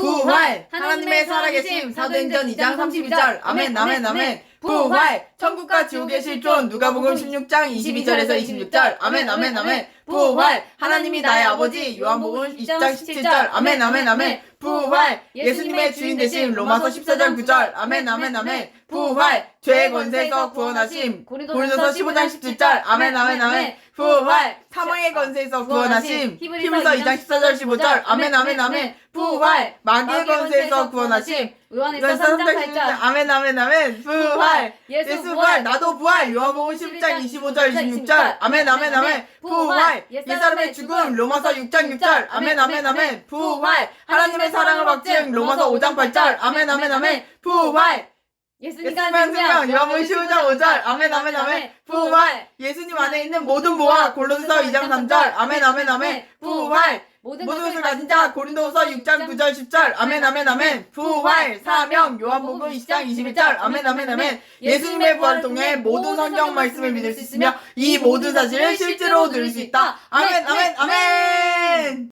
부활! 하나님의 살아계심 사도행전 2장 32절. 아멘 아멘 아멘 부활! 천국과 지옥의 실존! 누가복음 16장 22절에서 26절! 아멘 아멘 아멘! 부활! 하나님이 나의 아버지 요한복음 20장 17절! 아멘 아멘 아멘! 부활! 예수님의 주인 되심! 로마서 14장 9절! 아멘 아멘 아멘! 부활! 죄의 권세에서 구원하심! 고린도서 15장 17절! 아멘 아멘 아멘! 부활! 사망의 권세에서 구원하심! 히브리서 2장 14절 15절! 아멘 아멘 아멘! 부활! 마귀의 권세에서 구원하심 요한에서 요한서 3장 3장 8절 8절 아멘 아멘 아멘. 부활. 예수 부활. 나도 부활. 요한복음 10장 25절 26절. 아멘 아멘 아멘 부활. 옛사람의 죽음 로마서 6장 6절. 아멘 아멘 아멘. 부활. 하나님의 사랑을 확증 로마서 5장 8절. 아멘 아멘 아멘. 부활. 예수님과 생명 요한복음 15장 5절. 아멘 아멘 아멘 부활. 예수님 안에 있는 모든 모아 골로새서 2장 3절. 아멘 아멘 아멘. 부활 모든 것을 가진 자 고린도후서 6장 9절 10절. 아멘 아멘 아멘. 부활 사명 요한복음 20장 21절. 아멘 아멘 아멘. 예수님의 부활을 통해 모든 성경 말씀을 믿을 수 있으며 이 모든 사실을 실제로 들을 수 있다. 아멘 아멘 아멘